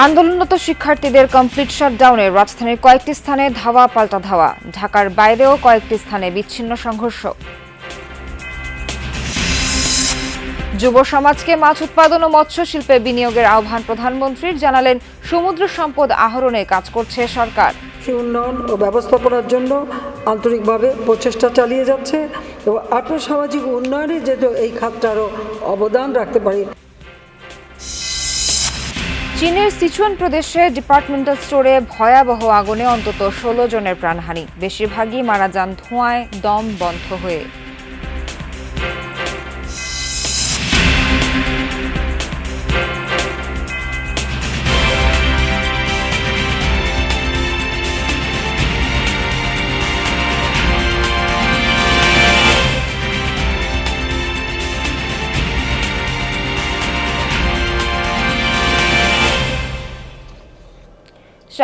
আন্দোলনরত শিক্ষার্থীদের কমপ্লিট শাটডাউনে রাজধানীর কয়েকটি স্থানে ধাওয়া, পাল্টা ধাওয়া। ঢাকার বাইরেও কয়েকটি স্থানে বিচ্ছিন্ন সংঘর্ষ। যুব সমাজকে মাছ উৎপাদন ও মৎস্য শিল্পে বিনিয়োগের আহ্বান প্রধানমন্ত্রীর, জানালেন, সমুদ্র সম্পদ আহরণে কাজ করছে সরকার। উন্নয়ন ও ব্যবস্থাপনার জন্য আন্তরিকভাবে প্রচেষ্টা চালিয়ে যাচ্ছে এবং আর্থসামাজিক উন্নয়নে যেহেতু এই খাতটা আরও অবদান রাখতে পারি। চীনের সিচুয়ান প্রদেশে ডিপার্টমেন্টাল স্টোরে ভয়াবহ আগুনে অন্তত ষোলো জনের প্রাণহানি। বেশিরভাগই মারা যান ধোঁয়ায়, দম বন্ধ হয়ে।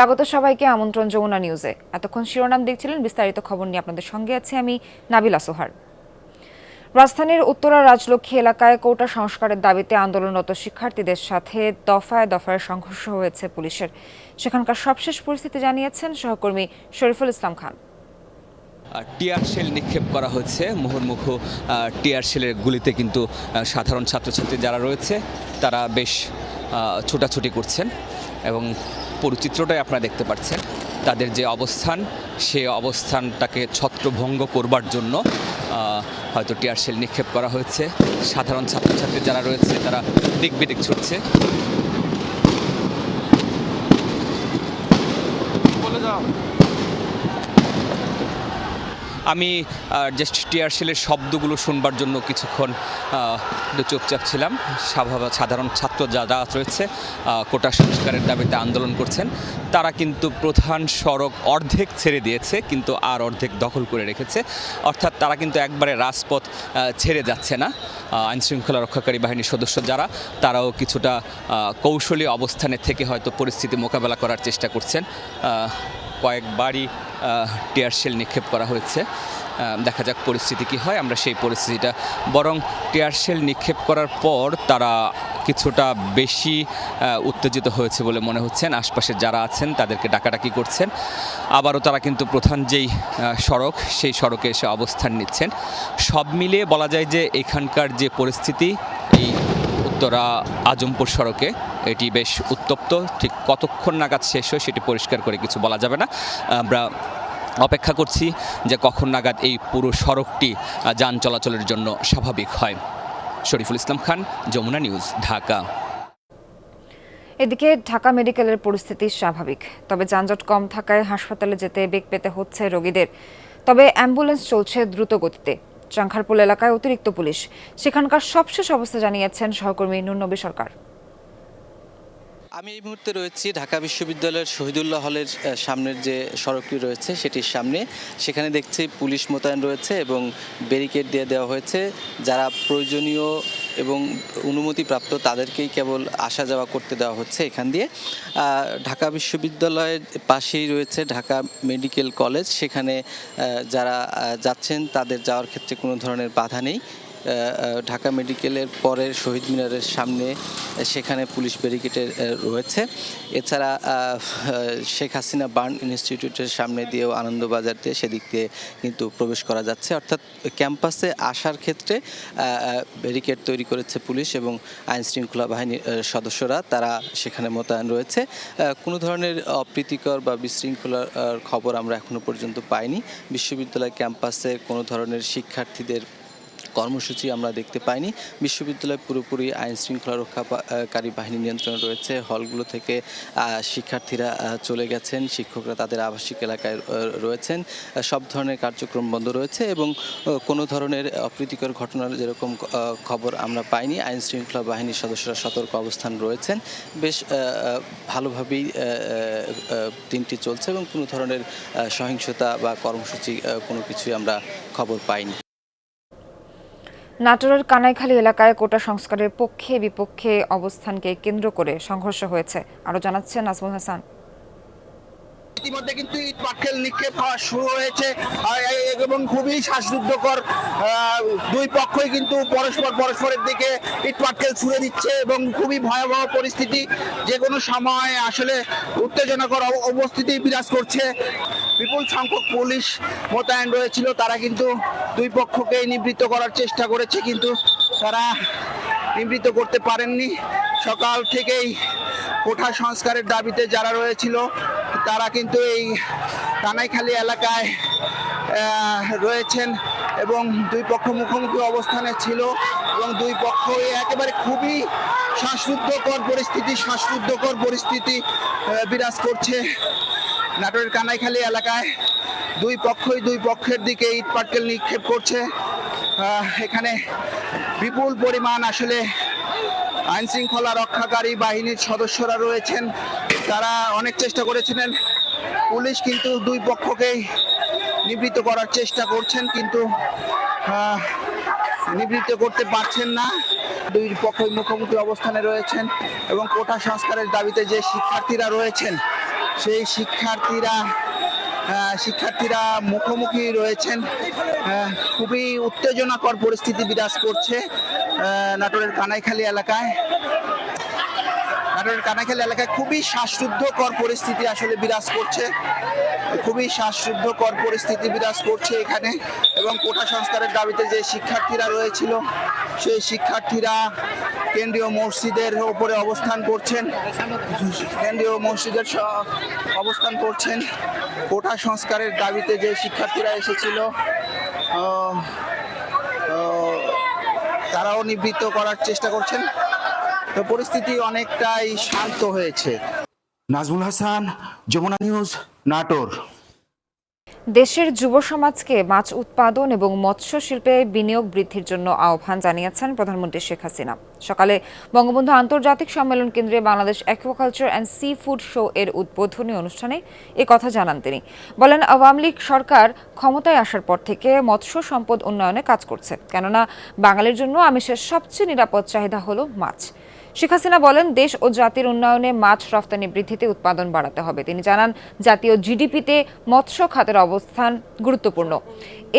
স্বাগত সবাইকে আমন্ত্রণ যমুনা নিউজে। এতক্ষণ শিরোনাম দেখছিলেন, বিস্তারিত খবর নিয়ে আপনাদের সঙ্গে আছে আমি নাবিলা সোহার। রাজধানীর উত্তরা রাজলক্ষ্মী এলাকায় কোটা সংস্কারের দাবিতে আন্দোলনরত শিক্ষার্থীদের সাথে দফায় দফায় সংঘর্ষ হয়েছে পুলিশের। সেখানকার সবশেষ পরিস্থিতি জানিয়েছেন সহকর্মী শরীফুল ইসলাম খান। টিয়ার শেল নিক্ষেপ করা হয়েছে। মুহুর্মুখ টিয়ার শেলের গুলিতে কিন্তু সাধারণ ছাত্রছাত্রী যারা রয়েছে, তারা বেশ ছোটাছুটি করছেন এবং পুরো চিত্রটাই আপনারা দেখতে পাচ্ছেন। তাদের যে অবস্থান, সে অবস্থানটাকে ছত্রভঙ্গ করবার জন্য হয়তো টিয়ার শেল নিক্ষেপ করা হয়েছে। সাধারণ ছাত্রছাত্রী যারা রয়েছে, তারা দিক বিদিক ছুটছে। আমি জাস্ট টিয়ার শেলের শব্দগুলো শুনবার জন্য কিছুক্ষণ চুপচাপ ছিলাম। সাধারণ ছাত্র যারা রয়েছে কোটা সংস্কারের দাবিতে আন্দোলন করছেন, তারা কিন্তু প্রধান সড়ক অর্ধেক ছেড়ে দিয়েছে, কিন্তু আর অর্ধেক দখল করে রেখেছে। অর্থাৎ তারা কিন্তু একবারে রাজপথ ছেড়ে যাচ্ছে না। আইনশৃঙ্খলা রক্ষাকারী বাহিনীর সদস্য যারা, তারাও কিছুটা কৌশলী অবস্থানে থেকে হয়তো পরিস্থিতি মোকাবেলা করার চেষ্টা করছেন। কয়েকবারই টিয়ার শেল নিক্ষেপ করা হয়েছে। দেখা যাক পরিস্থিতি কি হয়। আমরা সেই পরিস্থিতিটা, বরং টিয়ার শেল নিক্ষেপ করার পর তারা কিছুটা বেশি উত্তেজিত হয়েছে বলে মনে হচ্ছেন। আশপাশে যারা আছেন তাদেরকে ডাকাডাকি করছেন। আবারও তারা কিন্তু প্রধান যেই সড়ক, সেই সড়কে এসে অবস্থান নিচ্ছেন। সব মিলিয়ে বলা যায় যে এখানকার যে পরিস্থিতি, এই উত্তরা আজমপুর সড়কে এটি বেশ উত্তপ্ত। ঠিক কতক্ষণ নাগাদ শেষ হয় সেটি পরিষ্কার করে কিছু বলা যাবে না। আমরা অপেক্ষা করছি যে কখন নাগাদ এই পুরো সড়কটি যান চলাচলের জন্য স্বাভাবিক হয়। শরীফুল ইসলাম খান, যমুনা নিউজ, ঢাকা। এদিকে ঢাকা মেডিকেলের পরিস্থিতি স্বাভাবিক। তবে যানজট কম থাকায় হাসপাতালে যেতে বেগ পেতে হচ্ছে রোগীদের। তবে অ্যাম্বুলেন্স চলছে দ্রুত গতিতে। চাংখারপুল এলাকায় অতিরিক্ত পুলিশ। সেখানকার সবশেষ অবস্থা জানিয়েছেন সহকর্মী নুরনবী সরকার। আমি এই মুহূর্তে রয়েছি ঢাকা বিশ্ববিদ্যালয়ের শহীদুল্লাহ হলের সামনের যে সড়কটি রয়েছে সেটির সামনে। সেখানে দেখছি পুলিশ মোতায়েন রয়েছে এবং ব্যারিকেড দিয়ে দেওয়া হয়েছে। যারা প্রয়োজনীয় এবং অনুমতিপ্রাপ্ত তাদেরকেই কেবল আসা যাওয়া করতে দেওয়া হচ্ছে এখান দিয়ে। ঢাকা বিশ্ববিদ্যালয়ের পাশেই রয়েছে ঢাকা মেডিকেল কলেজ। সেখানে যারা যাচ্ছেন তাদের যাওয়ার ক্ষেত্রে কোনো ধরনের বাধা নেই। ঢাকা মেডিকেলের পরের শহীদ মিনারের সামনে সেখানে পুলিশ ব্যারিকেডের আহ, রয়েছে। এছাড়া শেখ হাসিনা বার্ন ইনস্টিটিউটের সামনে দিয়েও আনন্দবাজার দিয়ে সেদিক দিয়ে কিন্তু প্রবেশ করা যাচ্ছে। অর্থাৎ ক্যাম্পাসে আসার ক্ষেত্রে ব্যারিকেড তৈরি করেছে পুলিশ এবং আইন শৃঙ্খলা বাহিনীর সদস্যরা তারা সেখানে মোতায়েন রয়েছে। কোনো ধরনের অপ্রীতিকর বা বিশৃঙ্খলার খবর আমরা এখনও পর্যন্ত পাইনি। বিশ্ববিদ্যালয় ক্যাম্পাসে কোনো ধরনের শিক্ষার্থীদের কর্মসূচি আমরা দেখতে পাইনি। বিশ্ববিদ্যালয় পুরোপুরি আইন শৃঙ্খলা রক্ষাকারী বাহিনী নিয়ন্ত্রণে রয়েছে। হলগুলো থেকে শিক্ষার্থীরা চলে গেছেন। শিক্ষকরা তাদের আবাসিক এলাকায় রয়েছেন। সব ধরনের কার্যক্রম বন্ধ রয়েছে এবং কোনো ধরনের অপ্রীতিকর ঘটনার যেরকম খবর আমরা পাইনি। আইন শৃঙ্খলা বাহিনীর সদস্যরা সতর্ক অবস্থান রয়েছেন। বেশ ভালোভাবেই দিনটি চলছে এবং কোনো ধরনের সহিংসতা বা কর্মসূচি কোনো কিছুই আমরা খবর পাইনি। নাটোরের কানাইখালী এলাকায় কোটা সংস্কারের পক্ষে বিপক্ষে অবস্থানকে কেন্দ্র করে সংঘর্ষ হয়েছে। আরও জানাচ্ছেন নাজমুল হাসান। ইতিমধ্যে কিন্তু ইট পাটকেল নিক্ষেপ হওয়া শুরু হয়েছে। এবং খুবই শ্বাসরুদ্ধকর দুই পক্ষই কিন্তু পরস্পর পরস্পরের দিকে ইট পাটকেল ছুড়ে দিচ্ছে এবং খুবই ভয়াবহ পরিস্থিতি যে কোনো সময় আসলে উত্তেজনাকর অবস্থিতি বিরাজ করছে। বিপুল সংখ্যক পুলিশ মোতায়েন রয়েছিল। তারা কিন্তু দুই পক্ষকে নিবৃত্ত করার চেষ্টা করেছে, কিন্তু তারা নিবৃত্ত করতে পারেননি। সকাল থেকেই কোঠা সংস্কারের দাবিতে যারা রয়েছিল, তারা কিন্তু এই কানাইখালী এলাকায় রয়েছেন এবং দুই পক্ষ মুখোমুখি অবস্থানে ছিল এবং দুই পক্ষ একেবারে খুবই শ্বাসরুদ্ধকর পরিস্থিতি শ্বাসরুদ্ধকর পরিস্থিতি বিরাজ করছে। নাটোরের কানাইখালী এলাকায় দুই পক্ষই দুই পক্ষের দিকে ইট পাটকেল নিক্ষেপ করছে। এখানে বিপুল পরিমাণ আসলে আইন শৃঙ্খলা রক্ষাকারী বাহিনীর সদস্যরা রয়েছেন। তারা অনেক চেষ্টা করেছিলেন। পুলিশ কিন্তু দুই পক্ষকেই নিবৃত্ত করার চেষ্টা করছেন, কিন্তু নিবৃত্ত করতে পারছেন না। দুই পক্ষই মুখোমুখি অবস্থানে রয়েছেন এবং কোটা সংস্কারের দাবিতে যে শিক্ষার্থীরা রয়েছেন সেই শিক্ষার্থীরা শিক্ষার্থীরা মুখোমুখি রয়েছেন। খুবই উত্তেজনাকর পরিস্থিতি বিরাজ করছে নাটোরের কানাইখালী এলাকায়। নাটোরের কানাইখালী এলাকায় খুবই শ্বাসরুদ্ধকর পরিস্থিতি আসলে বিরাজ করছে। খুবই শ্বাসরুদ্ধকর পরিস্থিতি বিরাজ করছে এখানে এবং কোটা সংস্কারের দাবিতে যে শিক্ষার্থীরা রয়েছিল, সেই শিক্ষার্থীরা কেন্দ্রীয় মসজিদের ওপরে অবস্থান করছেন। কেন্দ্রীয় মসজিদের অবস্থান করছেন। কোটা সংস্কারের দাবিতে যে শিক্ষার্থীরা এসেছিল তারাও নিবৃত্ত করার চেষ্টা করছেন। তো পরিস্থিতি অনেকটাই শান্ত হয়েছে। নাজমুল হাসান যমুনা নিউজ নাটোর। দেশের যুব সমাজকে মাছ উৎপাদন এবং মৎস্য শিল্পে বিনিয়োগ বৃদ্ধির জন্য আহ্বান জানিয়েছেন প্রধানমন্ত্রী শেখ হাসিনা। সকালে বঙ্গবন্ধু আন্তর্জাতিক সম্মেলন কেন্দ্রে Bangladesh aquaculture and seafood show এর উদ্বোধনী অনুষ্ঠানে এ কথা জানান তিনি। বলেন আওয়ামী লীগ সরকার ক্ষমতায় আসার পর থেকে মৎস্য সম্পদ উন্নয়নে কাজ করছে। কেননা বাঙালির জন্য আমিষের সবচেয়ে নিরাপদ চাহিদা হলো মাছ। শেখ হাসিনা বলেন, দেশ ও জাতির উন্নয়নে মাছ রফতানি বৃদ্ধিতে উৎপাদন বাড়াতে হবে। তিনি জানান, জাতীয় জিডিপিতে মৎস্য খাতের অবস্থান গুরুত্বপূর্ণ।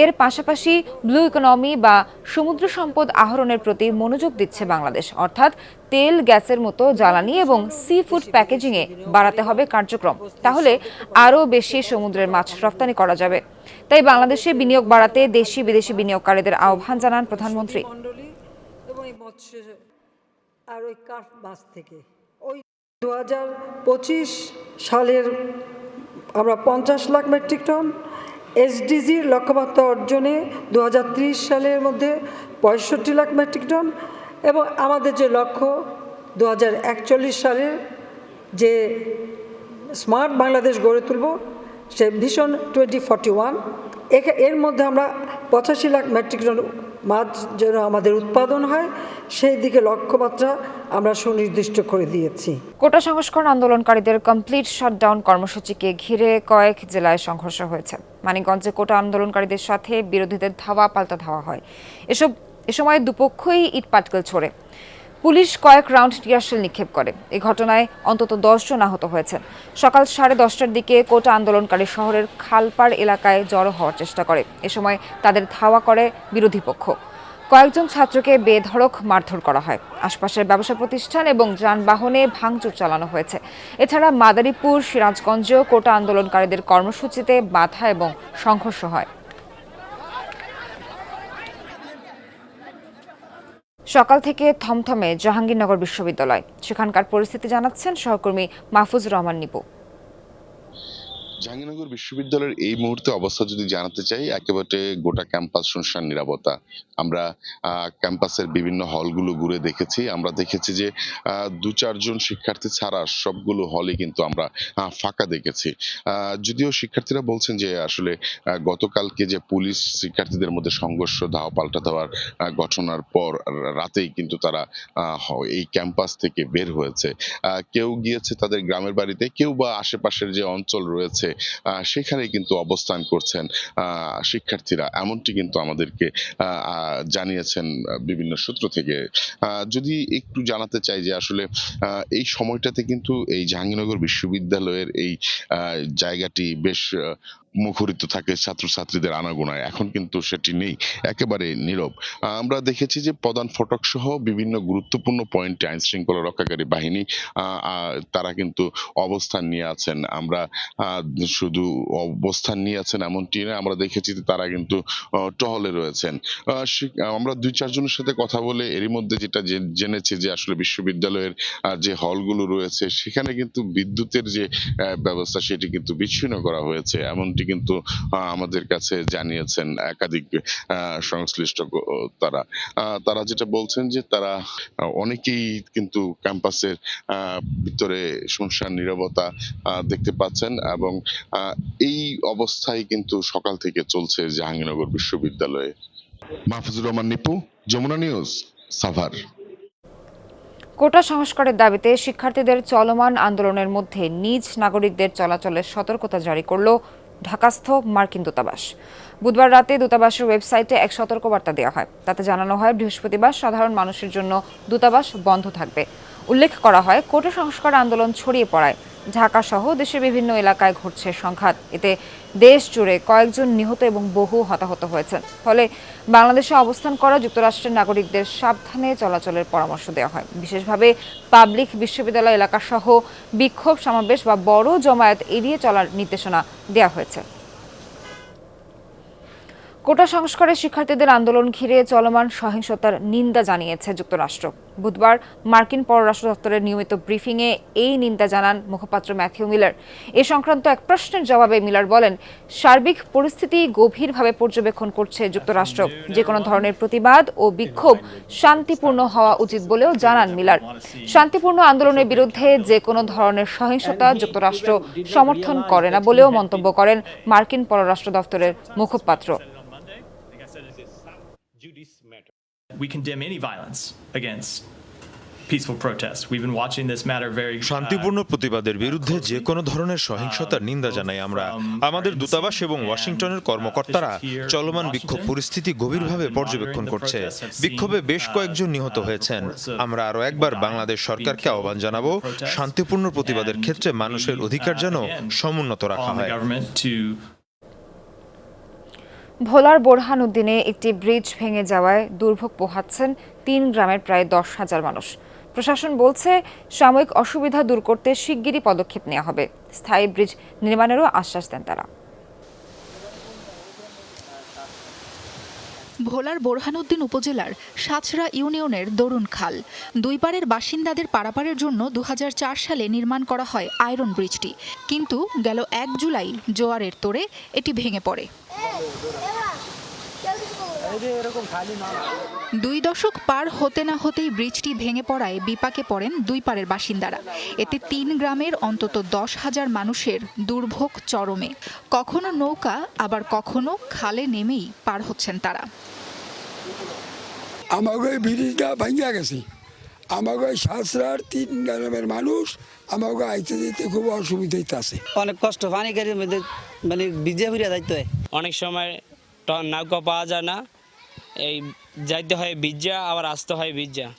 এর পাশাপাশি ব্লু ইকোনমি বা সমুদ্র সম্পদ আহরণের প্রতি মনোযোগ দিচ্ছে বাংলাদেশ। অর্থাৎ তেল, গ্যাসের মতো জ্বালানি এবং সি ফুড প্যাকেজিংয়ে বাড়াতে হবে কার্যক্রম। তাহলে আরও বেশি সমুদ্রের মাছ রফতানি করা যাবে। তাই বাংলাদেশে বিনিয়োগ বাড়াতে দেশি বিদেশি বিনিয়োগকারীদের আহ্বান জানান প্রধানমন্ত্রী মণ্ডলী এবং এই মৎস্য আর ওই কার্ফ বাস থেকে। ওই দু হাজার পঁচিশ সালের আমরা পঞ্চাশ লাখ মেট্রিক টন এসডিজির লক্ষ্যমাত্রা অর্জনে দু হাজার ত্রিশ সালের মধ্যে পঁয়ষট্টি লাখ মেট্রিক টন এবং আমাদের যে লক্ষ্য দু হাজার একচল্লিশ সালের যে স্মার্ট বাংলাদেশ গড়ে তুলব, সে ভীষণ টোয়েন্টি ফর্টি ওয়ান। এর মধ্যে আমরা পঁচাশি লাখ মেট্রিক টন মাছ যেন আমাদের উৎপাদন হয়, সেই দিকে লক্ষ্যমাত্রা আমরা সুনির্দিষ্ট করে দিয়েছি। কোটা সংস্করণ আন্দোলনকারীদের কমপ্লিট শাটডাউন কর্মসূচিকে ঘিরে কয়েক জেলায় সংঘর্ষ হয়েছে। মানিকগঞ্জে কোটা আন্দোলনকারীদের সাথে বিরোধীদের ধাওয়া পাল্টা ধাওয়া হয়। এসব, এ সময় দুপক্ষই ইট পাটকেল ছোড়ে। পুলিশ কয়েক রাউন্ড টিয়ারশেল নিক্ষেপ করে। এই ঘটনায় অন্তত দশজন আহত হয়েছেন। সকাল সাড়ে দশটার দিকে কোটা আন্দোলনকারী শহরের খালপাড় এলাকায় জড়ো হওয়ার চেষ্টা করে। এ সময় তাদের ধাওয়া করে বিরোধী পক্ষ। কয়েকজন ছাত্রকে বেধড়ক মারধর করা হয়। আশপাশের ব্যবসা প্রতিষ্ঠান এবং যানবাহনে ভাঙচুর চালানো হয়েছে। এছাড়া মাদারীপুর সিরাজগঞ্জেও কোটা আন্দোলনকারীদের কর্মসূচিতে বাধা এবং সংঘর্ষ হয়। সকাল থেকে থমথমে জাহাঙ্গীরনগর বিশ্ববিদ্যালয়। সেখানকার পরিস্থিতি জানাচ্ছেন সহকর্মী মাহফুজ রহমান নিপু। জাহাঙ্গীরনগর বিশ্ববিদ্যালয়ের এই মুহূর্তে অবস্থা যদি জানাতে চাই, একেবারে গোটা ক্যাম্পাস শুনশান নিরাপত্তা। আমরা ক্যাম্পাসের বিভিন্ন হলগুলো ঘুরে দেখেছি। আমরা দেখেছি যে দু চারজন শিক্ষার্থী ছাড়া সবগুলো হলই কিন্তু আমরা ফাঁকা দেখেছি। যদিও শিক্ষার্থীরা বলছেন যে, আসলে গতকালকে যে পুলিশ শিক্ষার্থীদের মধ্যে সংঘর্ষ ধাওয়া পাল্টা দেওয়ার ঘটনার পর রাতেই কিন্তু তারা এই ক্যাম্পাস থেকে বের হয়েছে। কেউ গিয়েছে তাদের গ্রামের বাড়িতে, কেউ বা আশেপাশের যে অঞ্চল রয়েছে আহ, সেখানে কিন্তু অবস্থান করছেন শিক্ষার্থীরা। এমনটি কিন্তু আমাদেরকে জানিয়েছেন বিভিন্ন সূত্র থেকে। যদি একটু জানাতে চাই যে আসলে এই সময়টাতে কিন্তু এই জাহাঙ্গীরনগর বিশ্ববিদ্যালয়ের এই জায়গাটি বেশ মুখরিত থাকে ছাত্রছাত্রীদের আনাগোনায়। এখন কিন্তু সেটি নেই, একেবারে নীরব। আমরা দেখেছি যে প্রধান ফটক সহ বিভিন্ন গুরুত্বপূর্ণ পয়েন্টে আইন শৃঙ্খলা রক্ষাকারী বাহিনী তারা কিন্তু অবস্থান নিয়ে আছেন। আমরা শুধু অবস্থান নিয়ে আছেন এমনটি না, আমরা দেখেছি যে তারা কিন্তু টহলে রয়েছেন। আমরা দুই, চারজনের সাথে কথা বলে এরই মধ্যে যেটা জেনেছি যে আসলে বিশ্ববিদ্যালয়ের যে হলগুলো রয়েছে, সেখানে কিন্তু বিদ্যুতের যে ব্যবস্থা সেটি কিন্তু বিচ্ছিন্ন করা হয়েছে। এমনটি কিন্তু আমাদের কাছে জানিয়েছেন একাধিক সংশ্লিষ্ট তারা। তারা যেটা বলছেন যে তারা অনেকেই কিন্তু ক্যাম্পাসের ভিতরে শুনশান, নীরবতা দেখতে পাচ্ছেন এবং এই অবস্থায় কিন্তু সকাল থেকে চলছে জাহাঙ্গীরনগর বিশ্ববিদ্যালয়ে। মাহফুজুর রহমান, নিপু, যমুনা নিউজ, সাভার। কোটা সংস্কারের দাবিতে শিক্ষার্থীদের চলমান আন্দোলনের মধ্যে নিজ নাগরিকদের চলাচলের সতর্কতা জারি করল ঢাকাস্থ মার্কিন দূতাবাস। বুধবার রাতে দূতাবাসের ওয়েবসাইটে এক সতর্কবার্তা দেওয়া হয়। তাতে জানানো হয়, বৃহস্পতিবার সাধারণ মানুষের জন্য দূতাবাস বন্ধ থাকবে। উল্লেখ করা হয় কোটা সংস্কার আন্দোলন ছড়িয়ে পড়ায়। ঢাকা সহ দেশের বিভিন্ন এলাকায় ঘটছে সংঘাত। এতে দেশ জুড়ে কয়েকজন নিহত এবং বহু হতাহত হয়েছেন। ফলে বাংলাদেশে অবস্থান করা যুক্তরাষ্ট্রের নাগরিকদের সাবধানে চলাচলের পরামর্শ দেওয়া হয়। বিশেষভাবে পাবলিক বিশ্ববিদ্যালয় এলাকাসহ বিক্ষোভ সমাবেশ বা বড় জমায়েত এড়িয়ে চলার নির্দেশনা দেওয়া হয়েছে। কোটা সংস্কারে শিক্ষার্থীদের আন্দোলন ঘিরে চলমান সহিংসতার নিন্দা জানিয়েছে যুক্তরাষ্ট্র। বুধবার মার্কিন পররাষ্ট্র দপ্তরের নিয়মিত ব্রিফিংয়ে এই নিন্দা জানান মুখপাত্র ম্যাথিউ মিলার। এ সংক্রান্ত এক প্রশ্নের জবাবে মিলার বলেন, সার্বিক পরিস্থিতি গভীরভাবে পর্যবেক্ষণ করছে যুক্তরাষ্ট্র। যে কোনো ধরনের প্রতিবাদ ও বিক্ষোভ শান্তিপূর্ণ হওয়া উচিত বলেও জানান মিলার। শান্তিপূর্ণ আন্দোলনের বিরুদ্ধে যে কোনো ধরনের সহিংসতা যুক্তরাষ্ট্র সমর্থন করে না বলেও মন্তব্য করেন মার্কিন পররাষ্ট্র দপ্তরের মুখপাত্র। We condemn any violence against peaceful protests. We've been watching this matter very uh, শান্তিপূর্ণ প্রতিবাদের বিরুদ্ধে যে কোনো ধরনের সহিংসতার নিন্দা জানাই আমরা। আমাদের দূতাবাস এবং ওয়াশিংটনের কর্মকর্তারা চলমান বিক্ষোভ পরিস্থিতি গভীরভাবে পর্যবেক্ষণ করছে। বিক্ষোভে বেশ কয়েকজন নিহত হয়েছেন। আমরা আরও একবার বাংলাদেশ সরকারকে আহ্বান জানাব শান্তিপূর্ণ প্রতিবাদের ক্ষেত্রে মানুষের অধিকার যেন সমুন্নত রাখা হয়। ভোলার বোরহান উদ্দিনে একটি ব্রিজ ভেঙে যাওয়ায় দুর্ভোগ পোহাচ্ছেন তিন গ্রামের প্রায় দশ হাজার মানুষ। প্রশাসন বলছে, সাময়িক অসুবিধা দূর করতে শিগগিরই পদক্ষেপ নেওয়া হবে। স্থায়ী ব্রিজ নির্মাণেরও আশ্বাস দেন তারা। ভোলার বোরহানউদ্দিন উপজেলার সাছড়া ইউনিয়নের দরুন খাল। দুই পাড়ের বাসিন্দাদের পারাপারের জন্য দু হাজার চার সালে নির্মাণ করা হয় আয়রন ব্রিজটি। কিন্তু গেল এক জুলাই জোয়ারের তোড়ে এটি ভেঙে পড়ে। দুই দশক পার হতে না হতেই ব্রিজটি ভেঙে পড়ায় বিপাকে পড়েন দুই পাড়ের বাসিন্দারা। এতে তিন গ্রামের অন্তত দশ হাজার মানুষের দুর্ভোগ চরমে। কখনো নৌকা আবার কখনো খালে নেমেই পার হচ্ছেন তারা। আমাকে ওই ব্রিজটা ভাঙিয়া গেছে। আমাকে ওই সাঁতরার তিন গ্রামের মানুষ আমাকে আইতে যেতে খুব অসুবিধা আছে অনেক কষ্ট পানি গাড়ির মধ্যে মানে ভিজে ফিরে যাইতে হয়। অনেক সময় ট- নৌকা পাওয়া যায় না। এই যাইতে হয় বিজ্জা আবার আসতে হয় বিজ্জা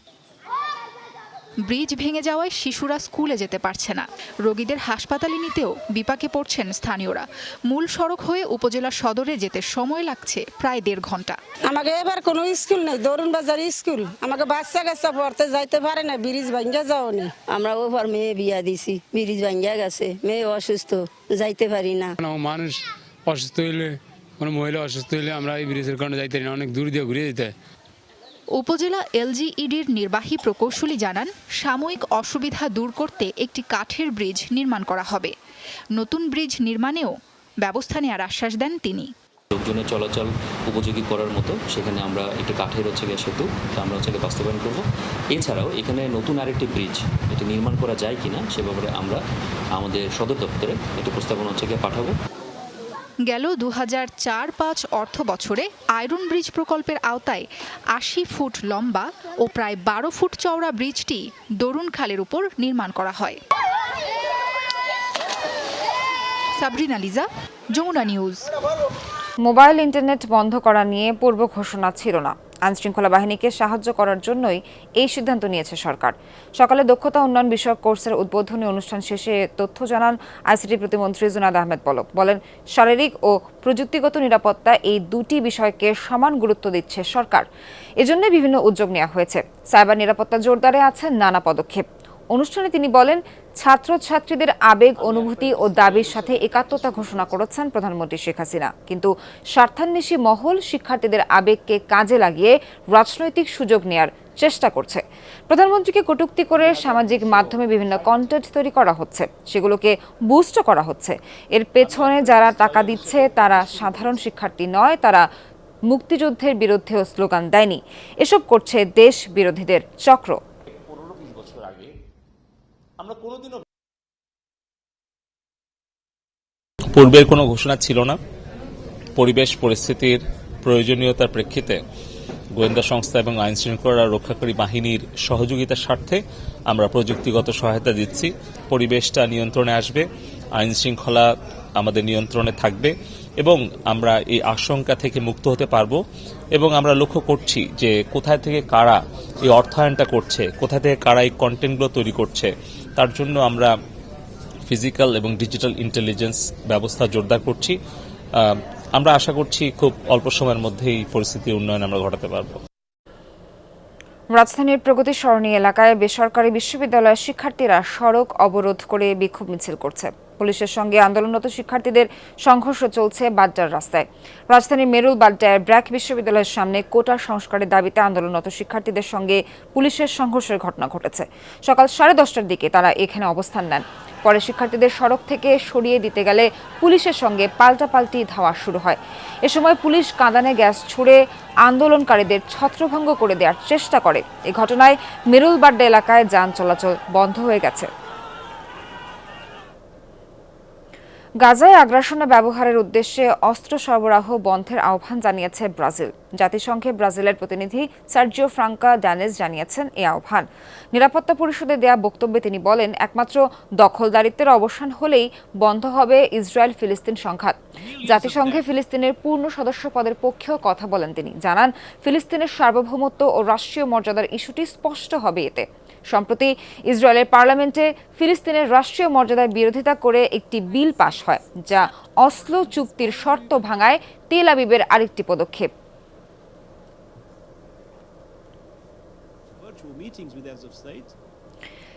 ব্রিজ ভেঙে যাওয়ায় শিশুরা স্কুলে যেতে পারছে না। রোগীদের হাসপাতালে নিতেও বিপাকে পড়ছেন স্থানীয়রা। মূল সড়ক হয়ে উপজেলা সদরে যেতে সময় লাগছে প্রায় দেড় ঘণ্টা। আমাকে এবার কোনো স্কুল নেই দরুন বাজার স্কুল। আমাকে বাচ্চা কাচ্চা পড়তে যাইতে পারে না ব্রিজ ভাঙ্গা যাও নি আমরা ওভার মেয়ে বিয়া দিছি ব্রিজ ভাঙ্গিয়া গেছে মেয়ে অসুস্থ যাইতে পারি না। মানুষ অসুস্থ হইলে কোনো মহিলা অসুস্থ হলে আমরা এই ব্রিজের কারণে যাইতে না অনেক দূর দিয়ে ঘুরে যেতে উপজেলা এলজিইডির নির্বাহী প্রকৌশলী জানান সাময়িক অসুবিধা দূর করতে একটি কাঠের ব্রিজ নির্মাণ করা হবে। নতুন ব্রিজ নির্মাণেও ব্যবস্থা নেওয়ার আশ্বাস দেন তিনি। লোকজনের চলাচল উপযোগী করার মতো সেখানে আমরা একটি কাঠের হচ্ছে গিয়ে সেতু তা আমরা হচ্ছে গিয়ে বাস্তবায়ন করব। এছাড়াও এখানে নতুন আরেকটি ব্রিজ এটি নির্মাণ করা যায় কিনা সে ব্যাপারে আমরা আমাদের সদর দপ্তরে একটি প্রস্তাবনা হচ্ছে গিয়ে পাঠাবো। গেল দু হাজার চার পাঁচ অর্থ বছরে আয়রন ব্রিজ প্রকল্পের আওতায় আশি ফুট লম্বা ও প্রায় বারো ফুট চওড়া ব্রিজটি দরুন খালের উপর নির্মাণ করা হয়। Sabrina Liza, Jamuna news. Mobile, internet বন্ধ করা নিয়ে পূর্ব ঘোষণা ছিল না। আইনশৃঙ্খলা বাহিনীকে সাহায্য করার জন্যই এই সিদ্ধান্ত নিয়েছে সরকার। সকালে দক্ষতা উন্নয়ন বিষয়ক কোর্সের উদ্বোধনী অনুষ্ঠান শেষে তথ্য জানান আইসিটি প্রতিমন্ত্রী জুনাদ আহমেদ পলক বলেন, শারীরিক ও প্রযুক্তিগত নিরাপত্তা এই দুটি বিষয়কে সমান গুরুত্ব দিচ্ছে সরকার। এজন্য বিভিন্ন উদ্যোগ নেওয়া হয়েছে। সাইবার নিরাপত্তা জোরদারে আছে নানা পদক্ষেপ। অনুষ্ঠানে তিনি বলেন, ছাত্রছাত্রীদের আবেগ, অনুভূতি ও দাবির সাথে একাত্মতা ঘোষণা করেছেন প্রধানমন্ত্রী শেখ হাসিনা। কিন্তু স্বার্থান্বেষী মহল শিক্ষার্থীদের আবেগকে কাজে লাগিয়ে রাজনৈতিক সুযোগ নেয়ার চেষ্টা করছে। প্রধানমন্ত্রীকে কটূক্তি করে সামাজিক মাধ্যমে বিভিন্ন কন্টেন্ট তৈরি করা হচ্ছে, সেগুলোকে বুস্ট করা হচ্ছে। এর পেছনে যারা টাকা দিচ্ছে, তারা সাধারণ শিক্ষার্থী নয়, তারা মুক্তিযুদ্ধের বিরুদ্ধেও স্লোগান দেয়নি। এসব করছে দেশ বিরোধীদের চক্র। পূর্বের কোনো ঘোষণা ছিল না। পরিবেশ, পরিস্থিতির প্রয়োজনীয়তার প্রেক্ষিতে গোয়েন্দা সংস্থা এবং আইন শৃঙ্খলা রক্ষাকারী বাহিনীর সহযোগিতার স্বার্থে আমরা প্রযুক্তিগত সহায়তা দিচ্ছি। পরিবেশটা নিয়ন্ত্রণে আসবে আইন শৃঙ্খলা আমাদের নিয়ন্ত্রণে থাকবে এবং আমরা এই আশঙ্কা থেকে মুক্ত হতে পারব এবং আমরা লক্ষ্য করছি যে কোথায় থেকে কারা এই অর্থায়নটা করছে, কোথায় থেকে কারা এই কন্টেন্টগুলো তৈরি করছে তার জন্য আমরা ফিজিক্যাল এবং ডিজিটাল ইন্টেলিজেন্স ব্যবস্থা জোরদার করছি। আমরা আশা করছি খুব অল্প সময়ের মধ্যেই পরিস্থিতির উন্নয়ন আমরা ঘটাতে পারব। রাজধানীর প্রগতি সরণী এলাকায় বেসরকারি বিশ্ববিদ্যালয়ের শিক্ষার্থীরা সড়ক অবরোধ করে বিক্ষোভ মিছিল করছে। পুলিশের সঙ্গে আন্দোলনরত শিক্ষার্থীদের সংঘর্ষ চলছে বাড্ডার রাস্তায়। রাজধানীর মেরুল বাড্ডায় ব্র্যাক বিশ্ববিদ্যালয়ের সামনে কোটা সংস্কারের দাবিতে আন্দোলনরত শিক্ষার্থীদের সঙ্গে পুলিশের সংঘর্ষের ঘটনা ঘটেছে। সকাল সাড়ে দশটার দিকে তারা এখানে অবস্থান নেন। পরে শিক্ষার্থীদের সড়ক থেকে সরিয়ে দিতে গেলে পুলিশের সঙ্গে পাল্টাপাল্টি ধাওয়া শুরু হয়। এ সময় পুলিশ কাঁদানে গ্যাস ছুড়ে আন্দোলনকারীদের ছত্রভঙ্গ করে দেওয়ার চেষ্টা করে। এ ঘটনায় মেরুলবাড্ডা এলাকায় যান চলাচল বন্ধ হয়ে গেছে। গাজায় আগ্রাসনে ব্যবহারের উদ্দেশ্যে অস্ত্র সরবরাহ বন্ধের আহ্বান জানিয়েছে ব্রাজিল। জাতিসংঘে ব্রাজিলের প্রতিনিধি সার্জিও ফ্রাঙ্কা ড্যানেস জানিয়েছেন এই আহ্বান। নিরাপত্তা পরিষদে দেয়া বক্তব্যে তিনি বলেন, একমাত্র দখলদারিত্বের অবসান হলেই বন্ধ হবে ইসরায়েল ফিলিস্তিন সংঘাত। জাতিসংঘে ফিলিস্তিনের পূর্ণ সদস্য পদের পক্ষেও কথা বলেন তিনি। জানান, ফিলিস্তিনের সার্বভৌমত্ব ও রাষ্ট্রীয় মর্যাদার ইস্যুটি স্পষ্ট হবে এতে। সম্প্রতি ইসরায়েলের পার্লামেন্টে ফিলিস্তিনের রাষ্ট্রীয় মর্যাদার বিরোধিতা করে একটি বিল পাশ হয় যা অসলো চুক্তির শর্ত ভাঙায় তেল আবিবের আরেকটি পদক্ষেপ।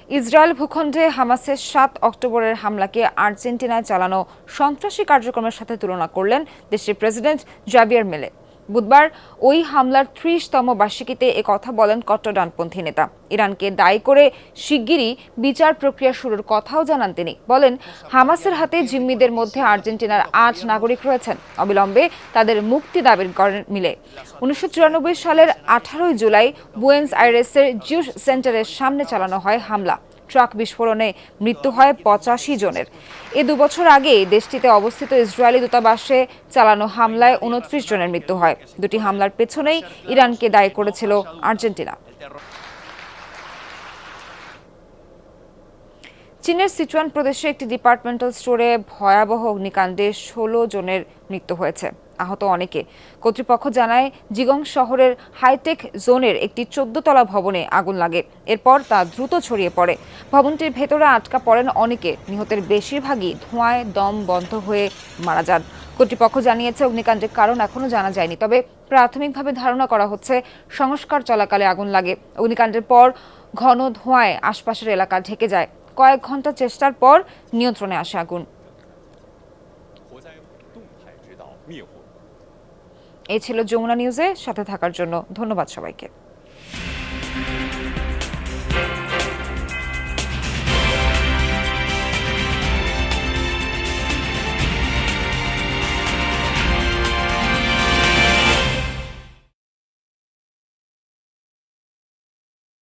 ইসরায়েল ভূখণ্ডে হামাসের সাত অক্টোবরের হামলাকে আর্জেন্টিনায় চালানো সন্ত্রাসী কার্যক্রমের সাথে তুলনা করলেন দেশের প্রেসিডেন্ট জাবিয়ার মেলে বুধবার ওই হামলার ত্রিশতম বার্ষিকীতে কথা বলেন কট্টর ডানপন্থী নেতা। ইরানকে দায়ী করে শিগগিরই বিচার প্রক্রিয়া শুরুর কথাও জানান তিনি। বলেন, হামাসের হাতে জিম্মিদের মধ্যে আর্জেন্টিনার আট নাগরিক রয়েছেন। অবিলম্বে তাদের মুক্তি দাবির করেন মিলে। উনিশশো চুরানব্বই সালের আঠারোই জুলাই বুয়েন্স আইরেসের জিউস সেন্টারের সামনে চালানো হয় হামলা। ট্রাক বিস্ফোরণে মৃত্যু হয় পঁচাশি জনের। এ দুবছর আগে দেশটিতে অবস্থিত ইসরায়েলি দূতাবাসে চালানো হামলায় উনত্রিশ জনের মৃত্যু হয়। দুটি হামলার পেছনেই ইরানকে দায়ী করেছিল আর্জেন্টিনা। চীনের সিচুয়ান প্রদেশে একটি ডিপার্টমেন্টাল স্টোরে ভয়াবহ অগ্নিকাণ্ডে ষোলো জনের মৃত্যু হয়েছে। আহত অনেকে। কর্তৃপক্ষ জানায়, জিগং শহরের হাইটেক জোনের একটি চোদ্দ তলা ভবনে আগুন লাগে। এরপর তা দ্রুত ছড়িয়ে পড়ে। ভবনটির ভেতরে আটকা পড়েন অনেকে। নিহতের বেশিরভাগই ধোঁয়ায় দম বন্ধ হয়ে মারা যান। কর্তৃপক্ষ জানিয়েছে, অগ্নিকাণ্ডের কারণ এখনও জানা যায়নি, তবে প্রাথমিকভাবে ধারণা করা হচ্ছে, সংস্কার চলাকালে আগুন লাগে। অগ্নিকাণ্ডের পর ঘন ধোঁয়ায় আশপাশের এলাকা ঢেকে যায়। কয়েক ঘণ্টা চেষ্টার পর নিয়ন্ত্রণে আসে আগুন। এই ছিল যমুনা নিউজে সাথে থাকার জন্য। ধন্যবাদ সবাইকে।